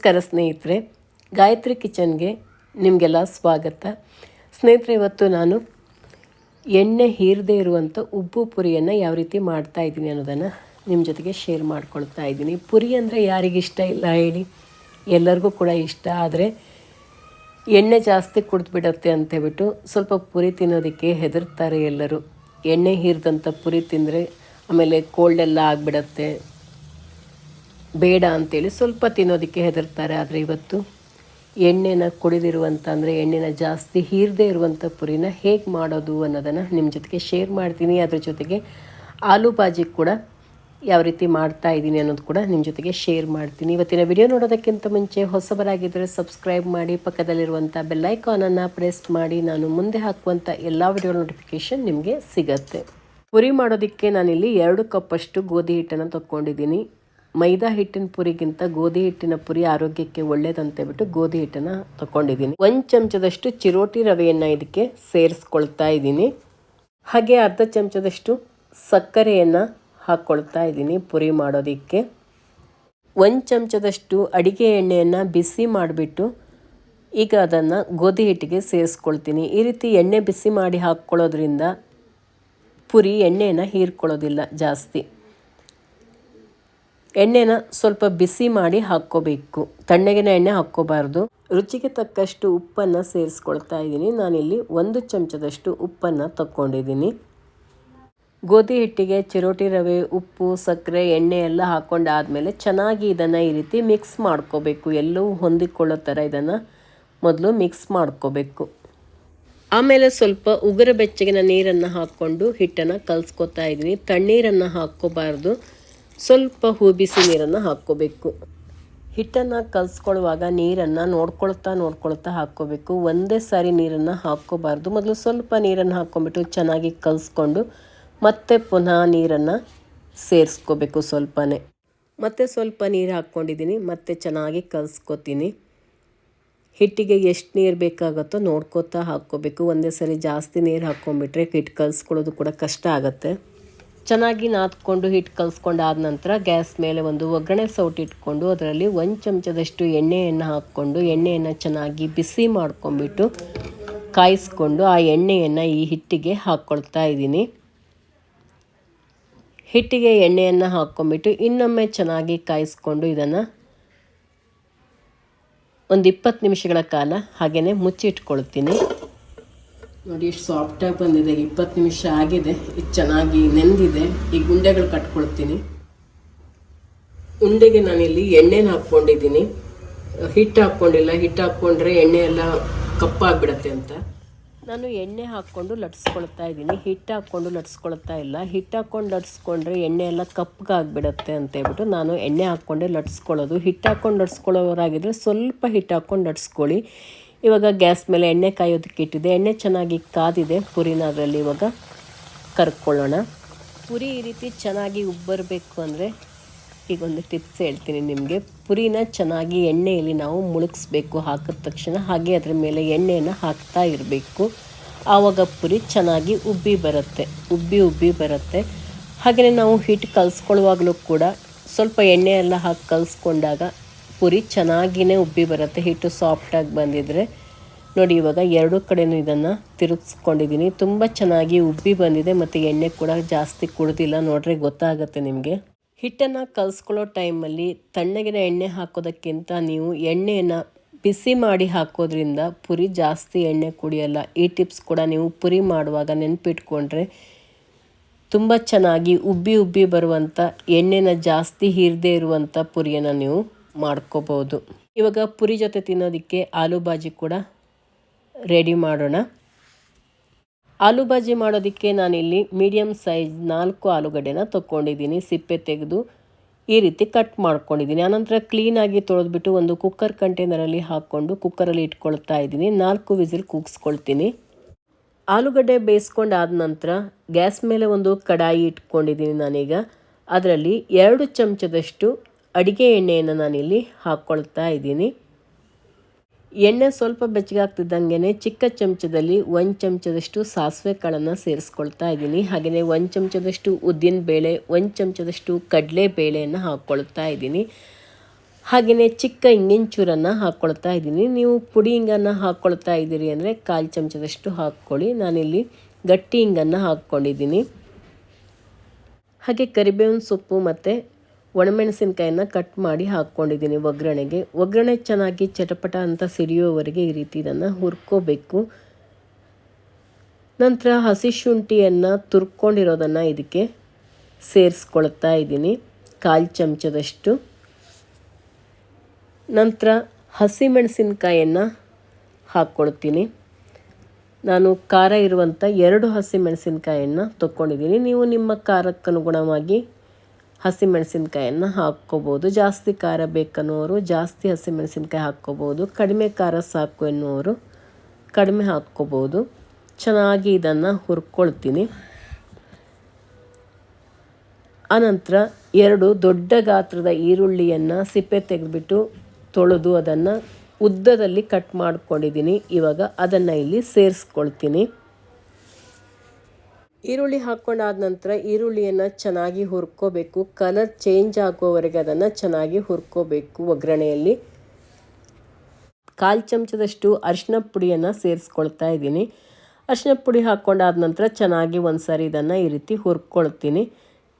ನಮಸ್ಕಾರ ಸ್ನೇಹಿತರೆ, ಗಾಯತ್ರಿ ಕಿಚನ್ಗೆ ನಿಮಗೆಲ್ಲ ಸ್ವಾಗತ. ಸ್ನೇಹಿತರೆ, ಇವತ್ತು ನಾನು ಎಣ್ಣೆ ಹೀರದೇ ಇರುವಂಥ ಉಬ್ಬು ಪುರಿಯನ್ನು ಯಾವ ರೀತಿ ಮಾಡ್ತಾ ಇದ್ದೀನಿ ಅನ್ನೋದನ್ನು ನಿಮ್ಮ ಜೊತೆಗೆ ಶೇರ್ ಮಾಡ್ಕೊಳ್ತಾ ಇದ್ದೀನಿ. ಪುರಿ ಅಂದರೆ ಯಾರಿಗಿಷ್ಟ ಇಲ್ಲ ಹೇಳಿ. ಎಲ್ಲರಿಗೂ ಕೂಡ ಇಷ್ಟ, ಆದರೆ ಎಣ್ಣೆ ಜಾಸ್ತಿ ಕುಡಿದ್ಬಿಡತ್ತೆ ಅಂತ ಹೇಳ್ಬಿಟ್ಟು ಸ್ವಲ್ಪ ಪುರಿ ತಿನ್ನೋದಕ್ಕೆ ಹೆದರ್ತಾರೆ ಎಲ್ಲರೂ. ಎಣ್ಣೆ ಹೀರಿದಂಥ ಪುರಿ ತಿಂದರೆ ಆಮೇಲೆ ಕೋಲ್ಡೆಲ್ಲ ಆಗಿಬಿಡತ್ತೆ. ಬೇಡ ಅಂತೇಳಿ ಸ್ವಲ್ಪ ತಿನ್ನೋದಕ್ಕೆ ಹೆದರ್ತಾರೆ, ಆದರೆ ಇವತ್ತು ಎಣ್ಣೆನ ಕುಡಿದಿರುವಂಥ ಅಂದರೆ ಎಣ್ಣೆನ ಜಾಸ್ತಿ ಹೀರದೇ ಇರುವಂಥ ಪುರಿನ ಹೇಗೆ ಮಾಡೋದು ಅನ್ನೋದನ್ನು ನಿಮ್ಮ ಜೊತೆಗೆ ಶೇರ್ ಮಾಡ್ತೀನಿ. ಅದ್ರ ಜೊತೆಗೆ ಆಲೂ ಬಾಜಿ ಕೂಡ ಯಾವ ರೀತಿ ಮಾಡ್ತಾ ಇದ್ದೀನಿ ಅನ್ನೋದು ಕೂಡ ನಿಮ್ಮ ಜೊತೆಗೆ ಶೇರ್ ಮಾಡ್ತೀನಿ. ಇವತ್ತಿನ ವಿಡಿಯೋ ನೋಡೋದಕ್ಕಿಂತ ಮುಂಚೆ ಹೊಸಬರಾಗಿದ್ದರೆ ಸಬ್ಸ್ಕ್ರೈಬ್ ಮಾಡಿ ಪಕ್ಕದಲ್ಲಿರುವಂಥ ಬೆಲ್ಲೈಕಾನನ್ನು ಪ್ರೆಸ್ ಮಾಡಿ, ನಾನು ಮುಂದೆ ಹಾಕುವಂಥ ಎಲ್ಲ ವಿಡಿಯೋ ನೋಟಿಫಿಕೇಷನ್ ನಿಮಗೆ ಸಿಗತ್ತೆ. ಪುರಿ ಮಾಡೋದಕ್ಕೆ ನಾನಿಲ್ಲಿ ಎರಡು ಕಪ್ಪಷ್ಟು ಗೋಧಿ ಹಿಟ್ಟನ್ನು ತಗೊಂಡಿದ್ದೀನಿ ಮೈದಾ ಹಿಟ್ಟಿನ ಪುರಿಗಿಂತ ಗೋಧಿ ಹಿಟ್ಟಿನ ಪುರಿ ಆರೋಗ್ಯಕ್ಕೆ ಒಳ್ಳೇದಂತೇಳ್ಬಿಟ್ಟು ಗೋಧಿ ಹಿಟ್ಟನ್ನು ತಗೊಂಡಿದ್ದೀನಿ ಒಂದು ಚಮಚದಷ್ಟು ಚಿರೋಟಿ ರವೆಯನ್ನು ಇದಕ್ಕೆ ಸೇರಿಸ್ಕೊಳ್ತಾ ಇದ್ದೀನಿ. ಹಾಗೆ ಅರ್ಧ ಚಮಚದಷ್ಟು ಸಕ್ಕರೆಯನ್ನು ಹಾಕ್ಕೊಳ್ತಾ ಇದ್ದೀನಿ ಪುರಿ ಮಾಡೋದಕ್ಕೆ. ಒಂದು ಚಮಚದಷ್ಟು ಅಡಿಗೆ ಎಣ್ಣೆಯನ್ನು ಬಿಸಿ ಮಾಡಿಬಿಟ್ಟು ಈಗ ಅದನ್ನು ಗೋಧಿ ಹಿಟ್ಟಿಗೆ ಸೇರಿಸ್ಕೊಳ್ತೀನಿ. ಈ ರೀತಿ ಎಣ್ಣೆ ಬಿಸಿ ಮಾಡಿ ಹಾಕ್ಕೊಳ್ಳೋದ್ರಿಂದ ಪುರಿ ಎಣ್ಣೆಯನ್ನು ಹೀರ್ಕೊಳ್ಳೋದಿಲ್ಲ ಜಾಸ್ತಿ. ಎಣ್ಣೆನ ಸ್ವಲ್ಪ ಬಿಸಿ ಮಾಡಿ ಹಾಕ್ಕೋಬೇಕು. ತಣ್ಣಗಿನ ಎಣ್ಣೆ ಹಾಕ್ಕೋಬಾರ್ದು. ರುಚಿಗೆ ತಕ್ಕಷ್ಟು ಉಪ್ಪನ್ನು ಸೇರಿಸ್ಕೊಳ್ತಾ ಇದ್ದೀನಿ. ನಾನಿಲ್ಲಿ ಒಂದು ಚಮಚದಷ್ಟು ಉಪ್ಪನ್ನು ತಕ್ಕೊಂಡಿದ್ದೀನಿ. ಗೋಧಿ ಹಿಟ್ಟಿಗೆ ಚಿರೋಟಿ ರವೆ, ಉಪ್ಪು, ಸಕ್ಕರೆ, ಎಣ್ಣೆ ಎಲ್ಲ ಹಾಕ್ಕೊಂಡಾದಮೇಲೆ ಚೆನ್ನಾಗಿ ಇದನ್ನು ಈ ರೀತಿ ಮಿಕ್ಸ್ ಮಾಡ್ಕೋಬೇಕು. ಎಲ್ಲವೂ ಹೊಂದಿಕೊಳ್ಳೋ ಥರ ಇದನ್ನು ಮೊದಲು ಮಿಕ್ಸ್ ಮಾಡ್ಕೋಬೇಕು. ಆಮೇಲೆ ಸ್ವಲ್ಪ ಉಗುರು ಬೆಚ್ಚಗಿನ ನೀರನ್ನು ಹಾಕ್ಕೊಂಡು ಹಿಟ್ಟನ್ನು ಕಲಿಸ್ಕೊತಾ ಇದ್ದೀನಿ. ತಣ್ಣೀರನ್ನು ಹಾಕ್ಕೋಬಾರ್ದು. ಸ್ವಲ್ಪ ಹೂ ಬಿಸಿ ನೀರನ್ನು ಹಾಕ್ಕೋಬೇಕು. ಹಿಟ್ಟನ್ನು ಕಲಿಸ್ಕೊಳ್ಳುವಾಗ ನೀರನ್ನು ನೋಡ್ಕೊಳ್ತಾ ನೋಡ್ಕೊಳ್ತಾ ಹಾಕ್ಕೋಬೇಕು. ಒಂದೇ ಸಾರಿ ನೀರನ್ನು ಹಾಕ್ಕೋಬಾರ್ದು. ಮೊದಲು ಸ್ವಲ್ಪ ನೀರನ್ನು ಹಾಕ್ಕೊಂಬಿಟ್ಟು ಚೆನ್ನಾಗಿ ಕಲಿಸ್ಕೊಂಡು ಮತ್ತೆ ಪುನಃ ನೀರನ್ನು ಸೇರಿಸ್ಕೋಬೇಕು ಸ್ವಲ್ಪನೇ. ಮತ್ತೆ ಸ್ವಲ್ಪ ನೀರು ಹಾಕ್ಕೊಂಡಿದ್ದೀನಿ. ಮತ್ತೆ ಚೆನ್ನಾಗಿ ಕಲಿಸ್ಕೊತೀನಿ. ಹಿಟ್ಟಿಗೆ ಎಷ್ಟು ನೀರು ಬೇಕಾಗುತ್ತೋ ನೋಡ್ಕೋತಾ ಹಾಕ್ಕೋಬೇಕು. ಒಂದೇ ಸರಿ ಜಾಸ್ತಿ ನೀರು ಹಾಕ್ಕೊಂಬಿಟ್ರೆ ಹಿಟ್ಟು ಕಲಿಸ್ಕೊಳ್ಳೋದು ಕೂಡ ಕಷ್ಟ ಆಗುತ್ತೆ. ಚೆನ್ನಾಗಿ ನಾದ್ಕೊಂಡು ಹಿಟ್ಟು ಆದ ನಂತರ ಗ್ಯಾಸ್ ಮೇಲೆ ಒಂದು ಒಗ್ಗರಣೆ ಸೌಟ್ ಇಟ್ಕೊಂಡು ಅದರಲ್ಲಿ ಒಂದು ಚಮಚದಷ್ಟು ಎಣ್ಣೆಯನ್ನು ಹಾಕ್ಕೊಂಡು ಎಣ್ಣೆಯನ್ನು ಚೆನ್ನಾಗಿ ಬಿಸಿ ಮಾಡ್ಕೊಂಬಿಟ್ಟು ಕಾಯಿಸ್ಕೊಂಡು ಆ ಎಣ್ಣೆಯನ್ನು ಈ ಹಿಟ್ಟಿಗೆ ಹಾಕ್ಕೊಳ್ತಾ ಇದ್ದೀನಿ. ಹಿಟ್ಟಿಗೆ ಎಣ್ಣೆಯನ್ನು ಹಾಕ್ಕೊಂಬಿಟ್ಟು ಇನ್ನೊಮ್ಮೆ ಚೆನ್ನಾಗಿ ಕಾಯಿಸ್ಕೊಂಡು ಇದನ್ನು ಒಂದು ಇಪ್ಪತ್ತು ನಿಮಿಷಗಳ ಕಾಲ ಹಾಗೆಯೇ ಮುಚ್ಚಿಟ್ಕೊಳ್ತೀನಿ. ನೋಡಿ ಎಷ್ಟು ಸಾಫ್ಟಾಗಿ ಬಂದಿದೆ. ಇಪ್ಪತ್ತು ನಿಮಿಷ ಆಗಿದೆ. ಇದು ಚೆನ್ನಾಗಿ ನೆಂದಿದೆ. ಈ ಗುಂಡೆಗಳು ಕಟ್ಕೊಳ್ತೀನಿ. ಉಂಡೆಗೆ ನಾನಿಲ್ಲಿ ಎಣ್ಣೆನ ಹಾಕ್ಕೊಂಡಿದ್ದೀನಿ. ಹಿಟ್ಟು ಹಾಕ್ಕೊಂಡಿಲ್ಲ. ಹಿಟ್ಟು ಹಾಕ್ಕೊಂಡ್ರೆ ಎಣ್ಣೆ ಎಲ್ಲ ಕಪ್ಪಾಗ್ಬಿಡತ್ತೆ ಅಂತ. ನಾನು ಎಣ್ಣೆ ಹಾಕ್ಕೊಂಡು ಲಟ್ಸ್ಕೊಳ್ತಾ ಇದ್ದೀನಿ. ಹಿಟ್ಟು ಹಾಕ್ಕೊಂಡು ಲಟ್ಸ್ಕೊಳ್ತಾ ಇಲ್ಲ. ಹಿಟ್ಟು ಹಾಕ್ಕೊಂಡು ಲಟ್ಸ್ಕೊಂಡ್ರೆ ಎಣ್ಣೆ ಎಲ್ಲ ಅಂತ ಹೇಳ್ಬಿಟ್ಟು ನಾನು ಎಣ್ಣೆ ಹಾಕ್ಕೊಂಡೆ ಲಟ್ಸ್ಕೊಳ್ಳೋದು. ಹಿಟ್ಟು ಹಾಕ್ಕೊಂಡು ಲಟ್ಸ್ಕೊಳ್ಳೋರಾಗಿದ್ದರೆ ಸ್ವಲ್ಪ ಹಿಟ್ಟು ಹಾಕ್ಕೊಂಡು ಲಟ್ಸ್ಕೊಳ್ಳಿ. ಇವಾಗ ಗ್ಯಾಸ್ ಮೇಲೆ ಎಣ್ಣೆ ಕಾಯೋದಕ್ಕೆ ಇಟ್ಟಿದೆ. ಎಣ್ಣೆ ಚೆನ್ನಾಗಿ ಕಾದಿದೆ. ಪುರಿನ ಅದರಲ್ಲಿ ಇವಾಗ ಕರ್ಕೊಳ್ಳೋಣ. ಪುರಿ ಈ ರೀತಿ ಚೆನ್ನಾಗಿ ಉಬ್ಬರಬೇಕು ಅಂದರೆ ಈಗ ಒಂದು ಟಿಪ್ಸ್ ಹೇಳ್ತೀನಿ ನಿಮಗೆ. ಪುರಿನ ಚೆನ್ನಾಗಿ ಎಣ್ಣೆಯಲ್ಲಿ ನಾವು ಮುಳುಗಿಸ್ಬೇಕು ಹಾಕಿದ ತಕ್ಷಣ. ಹಾಗೆ ಅದರ ಮೇಲೆ ಎಣ್ಣೆಯನ್ನು ಹಾಕ್ತಾ ಇರಬೇಕು. ಆವಾಗ ಪುರಿ ಚೆನ್ನಾಗಿ ಉಬ್ಬಿ ಬರುತ್ತೆ. ಉಬ್ಬಿ ಉಬ್ಬಿ ಬರುತ್ತೆ. ಹಾಗೆಯೇ ನಾವು ಹಿಟ್ಟು ಕಲಿಸ್ಕೊಳ್ಳುವಾಗಲೂ ಕೂಡ ಸ್ವಲ್ಪ ಎಣ್ಣೆ ಎಲ್ಲ ಹಾಕಿ ಕಲಿಸ್ಕೊಂಡಾಗ ಪುರಿ ಚೆನ್ನಾಗಿಯೇ ಉಬ್ಬಿ ಬರುತ್ತೆ. ಹಿಟ್ಟು ಸಾಫ್ಟಾಗಿ ಬಂದಿದ್ರೆ. ನೋಡಿ, ಇವಾಗ ಎರಡು ಕಡೆಯೂ ಇದನ್ನು ತಿರುಗಿಸ್ಕೊಂಡಿದ್ದೀನಿ. ತುಂಬ ಚೆನ್ನಾಗಿ ಉಬ್ಬಿ ಬಂದಿದೆ. ಮತ್ತು ಎಣ್ಣೆ ಕೂಡ ಜಾಸ್ತಿ ಕುಡ್ದಿಲ್ಲ. ನೋಡ್ರೆ, ಗೊತ್ತಾಗುತ್ತೆ ನಿಮಗೆ. ಹಿಟ್ಟನ್ನು ಕಲಿಸ್ಕೊಳ್ಳೋ ಟೈಮಲ್ಲಿ ತಣ್ಣಗಿನ ಎಣ್ಣೆ ಹಾಕೋದಕ್ಕಿಂತ ನೀವು ಎಣ್ಣೆಯನ್ನು ಬಿಸಿ ಮಾಡಿ ಹಾಕೋದ್ರಿಂದ ಪುರಿ ಜಾಸ್ತಿ ಎಣ್ಣೆ ಕುಡಿಯಲ್ಲ. ಈ ಟಿಪ್ಸ್ ಕೂಡ ನೀವು ಪುರಿ ಮಾಡುವಾಗ ನೆನಪಿಟ್ಕೊಂಡ್ರೆ ತುಂಬ ಚೆನ್ನಾಗಿ ಉಬ್ಬಿ ಉಬ್ಬಿ ಬರುವಂಥ ಎಣ್ಣೆನ ಜಾಸ್ತಿ ಹೀರದೇ ಇರುವಂಥ ಪುರಿಯನ್ನು ನೀವು ಮಾಡ್ಕೋಬೋದು. ಇವಾಗ ಪುರಿ ಜೊತೆ ತಿನ್ನೋದಕ್ಕೆ ಆಲೂ ಬಾಜಿ ಕೂಡ ರೆಡಿ ಮಾಡೋಣ. ಆಲೂ ಬಾಜಿ ಮಾಡೋದಕ್ಕೆ ನಾನಿಲ್ಲಿ ಮೀಡಿಯಮ್ ಸೈಜ್ ನಾಲ್ಕು ಆಲೂಗಡ್ಡೆನ ತೊಗೊಂಡಿದ್ದೀನಿ ಸಿಪ್ಪೆ ತೆಗೆದು ಈ ರೀತಿ ಕಟ್ ಮಾಡ್ಕೊಂಡಿದ್ದೀನಿ. ಆನಂತರ ಕ್ಲೀನಾಗಿ ತೊಳೆದ್ಬಿಟ್ಟು ಒಂದು ಕುಕ್ಕರ್ ಕಂಟೈನರಲ್ಲಿ ಹಾಕ್ಕೊಂಡು ಕುಕ್ಕರಲ್ಲಿ ಇಟ್ಕೊಳ್ತಾ ಇದ್ದೀನಿ. ನಾಲ್ಕು ವಿಸಿಲ್ ಕೂಗಿಸ್ಕೊಳ್ತೀನಿ. ಆಲೂಗಡ್ಡೆ ಬೇಯಿಸ್ಕೊಂಡಾದ ನಂತರ ಗ್ಯಾಸ್ ಮೇಲೆ ಒಂದು ಕಡಾಯಿ ಇಟ್ಕೊಂಡಿದ್ದೀನಿ ನಾನೀಗ. ಅದರಲ್ಲಿ ಎರಡು ಚಮಚದಷ್ಟು ಅಡಿಗೆ ಎಣ್ಣೆಯನ್ನು ನಾನಿಲ್ಲಿ ಹಾಕ್ಕೊಳ್ತಾ ಇದ್ದೀನಿ. ಎಣ್ಣೆ ಸ್ವಲ್ಪ ಬೆಚ್ಚಗಾಗ್ತಿದ್ದಂಗೆ ಚಿಕ್ಕ ಚಮಚದಲ್ಲಿ ಒಂದು ಚಮಚದಷ್ಟು ಸಾಸಿವೆ ಕಾಳನ್ನು ಸೇರಿಸ್ಕೊಳ್ತಾ ಇದ್ದೀನಿ. ಹಾಗೆಯೇ ಒಂದು ಚಮಚದಷ್ಟು ಉದ್ದಿನ ಬೇಳೆ, ಒಂದು ಚಮಚದಷ್ಟು ಕಡಲೆ ಬೇಳೆಯನ್ನು ಹಾಕ್ಕೊಳ್ತಾ ಇದ್ದೀನಿ. ಹಾಗೆಯೇ ಚಿಕ್ಕ ಇಂಗಿನ ಚೂರನ್ನು ಹಾಕ್ಕೊಳ್ತಾ ಇದ್ದೀನಿ. ನೀವು ಪುಡಿ ಹಿಂಗನ್ನು ಹಾಕ್ಕೊಳ್ತಾ ಇದ್ದೀರಿ ಅಂದರೆ ಕಾಲು ಚಮಚದಷ್ಟು ಹಾಕ್ಕೊಳ್ಳಿ. ನಾನಿಲ್ಲಿ ಗಟ್ಟಿ ಹಿಂಗನ್ನು ಹಾಕ್ಕೊಂಡಿದ್ದೀನಿ. ಹಾಗೆ ಕರಿಬೇವಿನ ಸೊಪ್ಪು ಮತ್ತು ಒಣಮೆಣಸಿನ್ಕಾಯನ್ನು ಕಟ್ ಮಾಡಿ ಹಾಕ್ಕೊಂಡಿದ್ದೀನಿ ಒಗ್ಗರಣೆಗೆ. ಒಗ್ಗರಣೆ ಚೆನ್ನಾಗಿ ಚಟಪಟ ಅಂತ ಸಿಡಿಯೋವರೆಗೆ ಈ ರೀತಿ ಇದನ್ನು ಹುರ್ಕೋಬೇಕು. ನಂತರ ಹಸಿ ಶುಂಠಿಯನ್ನು ತುರ್ಕೊಂಡಿರೋದನ್ನು ಇದಕ್ಕೆ ಸೇರಿಸ್ಕೊಳ್ತಾ ಇದ್ದೀನಿ, ಕಾಲು ಚಮಚದಷ್ಟು. ನಂತರ ಹಸಿಮೆಣಸಿನ್ಕಾಯನ್ನು ಹಾಕ್ಕೊಳ್ತೀನಿ. ನಾನು ಖಾರ ಇರುವಂಥ ಎರಡು ಹಸಿಮೆಣಸಿನ್ಕಾಯನ್ನು ತೊಗೊಂಡಿದ್ದೀನಿ ನೀವು ನಿಮ್ಮ ಖಾರಕ್ಕನುಗುಣವಾಗಿ ಹಸಿಮೆಣಸಿನ್ಕಾಯನ್ನು ಹಾಕ್ಕೋಬೋದು. ಜಾಸ್ತಿ ಖಾರ ಬೇಕನ್ನೋರು ಜಾಸ್ತಿ ಹಸಿಮೆಣಸಿನ್ಕಾಯಿ ಹಾಕ್ಕೋಬೋದು. ಕಡಿಮೆ ಖಾರ ಸಾಕು ಎನ್ನುವರು ಕಡಿಮೆ ಹಾಕ್ಕೋಬೋದು. ಚೆನ್ನಾಗಿ ಇದನ್ನು ಹುರ್ಕೊಳ್ತೀನಿ. ಆನಂತರ ಎರಡು ದೊಡ್ಡ ಗಾತ್ರದ ಈರುಳ್ಳಿಯನ್ನು ಸಿಪ್ಪೆ ತೆಗೆದುಬಿಟ್ಟು ತೊಳೆದು ಅದನ್ನು ಉದ್ದದಲ್ಲಿ ಕಟ್ ಮಾಡ್ಕೊಂಡಿದ್ದೀನಿ. ಇವಾಗ ಅದನ್ನು ಇಲ್ಲಿ ಸೇರಿಸ್ಕೊಳ್ತೀನಿ. ಈರುಳ್ಳಿ ಹಾಕ್ಕೊಂಡಾದ ನಂತರ ಈರುಳ್ಳಿಯನ್ನು ಚೆನ್ನಾಗಿ ಹುರ್ಕೋಬೇಕು. ಕಲರ್ ಚೇಂಜ್ ಆಗುವವರೆಗೆ ಅದನ್ನು ಚೆನ್ನಾಗಿ ಹುರ್ಕೋಬೇಕು ಒಗ್ಗರಣೆಯಲ್ಲಿ. ಕಾಲು ಚಮಚದಷ್ಟು ಅರಿಶಿನ ಪುಡಿಯನ್ನು ಸೇರಿಸ್ಕೊಳ್ತಾ ಇದ್ದೀನಿ. ಅರಿಶಿನ ಪುಡಿ ಹಾಕ್ಕೊಂಡಾದ ನಂತರ ಚೆನ್ನಾಗಿ ಒಂದು ಸಾರಿ ಇದನ್ನು ಈ ರೀತಿ ಹುರ್ಕೊಳ್ತೀನಿ.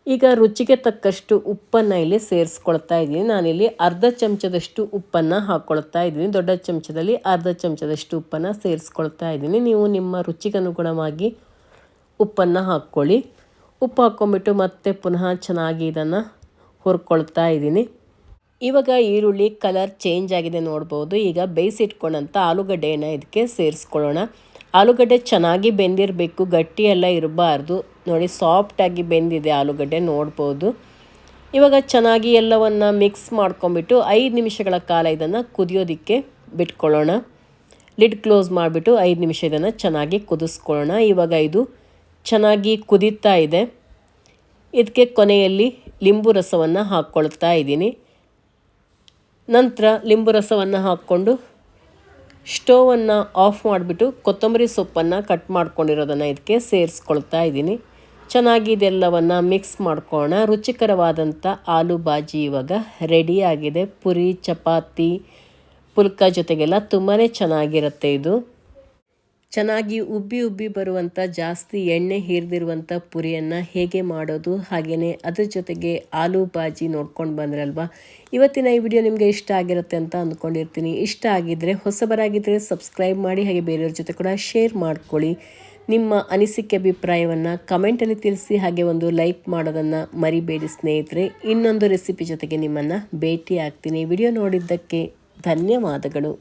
ಈಗ ರುಚಿಗೆ ತಕ್ಕಷ್ಟು ಉಪ್ಪನ್ನು ಇಲ್ಲಿ ಸೇರಿಸ್ಕೊಳ್ತಾ ಇದ್ದೀನಿ. ನಾನಿಲ್ಲಿ ಅರ್ಧ ಚಮಚದಷ್ಟು ಉಪ್ಪನ್ನು ಹಾಕ್ಕೊಳ್ತಾ ಇದ್ದೀನಿ. ದೊಡ್ಡ ಚಮಚದಲ್ಲಿ ಅರ್ಧ ಚಮಚದಷ್ಟು ಉಪ್ಪನ್ನು ಸೇರಿಸ್ಕೊಳ್ತಾ ಇದ್ದೀನಿ. ನೀವು ನಿಮ್ಮ ರುಚಿಗನುಗುಣವಾಗಿ ಉಪ್ಪನ್ನು ಹಾಕ್ಕೊಳ್ಳಿ. ಉಪ್ಪು ಹಾಕ್ಕೊಂಬಿಟ್ಟು ಮತ್ತೆ ಪುನಃ ಚೆನ್ನಾಗಿ ಇದನ್ನು ಹುರ್ಕೊಳ್ತಾ ಇದ್ದೀನಿ. ಇವಾಗ ಈರುಳ್ಳಿ ಕಲರ್ ಚೇಂಜ್ ಆಗಿದೆ ನೋಡ್ಬೋದು. ಈಗ ಬೇಯಿಸಿಟ್ಕೊಂಡಂಥ ಆಲೂಗಡ್ಡೆಯನ್ನು ಇದಕ್ಕೆ ಸೇರಿಸ್ಕೊಳ್ಳೋಣ. ಆಲೂಗಡ್ಡೆ ಚೆನ್ನಾಗಿ ಬೆಂದಿರಬೇಕು. ಗಟ್ಟಿ ಎಲ್ಲ ಇರಬಾರ್ದು. ನೋಡಿ ಸಾಫ್ಟಾಗಿ ಬೆಂದಿದೆ ಆಲೂಗಡ್ಡೆ ನೋಡ್ಬೋದು. ಇವಾಗ ಚೆನ್ನಾಗಿ ಎಲ್ಲವನ್ನು ಮಿಕ್ಸ್ ಮಾಡ್ಕೊಂಬಿಟ್ಟು ಐದು ನಿಮಿಷಗಳ ಕಾಲ ಇದನ್ನು ಕುದಿಯೋದಕ್ಕೆ ಬಿಟ್ಕೊಳ್ಳೋಣ. ಲಿಡ್ ಕ್ಲೋಸ್ ಮಾಡಿಬಿಟ್ಟು ಐದು ನಿಮಿಷ ಇದನ್ನು ಚೆನ್ನಾಗಿ ಕುದಿಸ್ಕೊಳ್ಳೋಣ. ಇವಾಗ ಇದು ಚೆನ್ನಾಗಿ ಕುದೀತಾ ಇದೆ. ಇದಕ್ಕೆ ಕೊನೆಯಲ್ಲಿ ಲಿಂಬು ರಸವನ್ನು ಹಾಕ್ಕೊಳ್ತಾ ಇದ್ದೀನಿ. ನಂತರ ಲಿಂಬು ರಸವನ್ನು ಹಾಕ್ಕೊಂಡು ಸ್ಟೋವನ್ನು ಆಫ್ ಮಾಡಿಬಿಟ್ಟು ಕೊತ್ತಂಬರಿ ಸೊಪ್ಪನ್ನು ಕಟ್ ಮಾಡ್ಕೊಂಡಿರೋದನ್ನು ಇದಕ್ಕೆ ಸೇರಿಸ್ಕೊಳ್ತಾ ಇದ್ದೀನಿ. ಚೆನ್ನಾಗಿ ಇದೆಲ್ಲವನ್ನು ಮಿಕ್ಸ್ ಮಾಡ್ಕೋಣ ರುಚಿಕರವಾದಂಥ ಆಲೂ ಬಾಜಿ ಇವಾಗ ರೆಡಿಯಾಗಿದೆ ಪುರಿ, ಚಪಾತಿ, ಪುಲ್ಕ ಜೊತೆಗೆಲ್ಲ ತುಂಬಾ ಚೆನ್ನಾಗಿರುತ್ತೆ ಇದು. ಚೆನ್ನಾಗಿ ಉಬ್ಬಿ ಉಬ್ಬಿ ಬರುವಂಥ ಜಾಸ್ತಿ ಎಣ್ಣೆ ಹೀರ್ದಿರುವಂಥ ಪುರಿಯನ್ನು ಹೇಗೆ ಮಾಡೋದು ಹಾಗೆಯೇ ಅದ್ರ ಜೊತೆಗೆ ಆಲೂ ಬಾಜಿ ನೋಡ್ಕೊಂಡು ಬಂದ್ರಲ್ವಾ? ಇವತ್ತಿನ ಈ ವಿಡಿಯೋ ನಿಮಗೆ ಇಷ್ಟ ಆಗಿರುತ್ತೆ ಅಂತ ಅಂದ್ಕೊಂಡಿರ್ತೀನಿ ಇಷ್ಟ ಆಗಿದ್ದರೆ ಹೊಸಬರಾಗಿದ್ದರೆ ಸಬ್ಸ್ಕ್ರೈಬ್ ಮಾಡಿ, ಹಾಗೆ ಬೇರೆಯವ್ರ ಜೊತೆ ಕೂಡ ಶೇರ್ ಮಾಡ್ಕೊಳ್ಳಿ. ನಿಮ್ಮ ಅನಿಸಿಕೆ ಅಭಿಪ್ರಾಯವನ್ನು ಕಮೆಂಟಲ್ಲಿ ತಿಳಿಸಿ, ಹಾಗೆ ಒಂದು ಲೈಕ್ ಮಾಡೋದನ್ನು ಮರಿಬೇಡಿ ಸ್ನೇಹಿತರೆ. ಇನ್ನೊಂದು ರೆಸಿಪಿ ಜೊತೆಗೆ ನಿಮ್ಮನ್ನು ಭೇಟಿ ಆಗ್ತೀನಿ ವಿಡಿಯೋ ನೋಡಿದ್ದಕ್ಕೆ ಧನ್ಯವಾದಗಳು.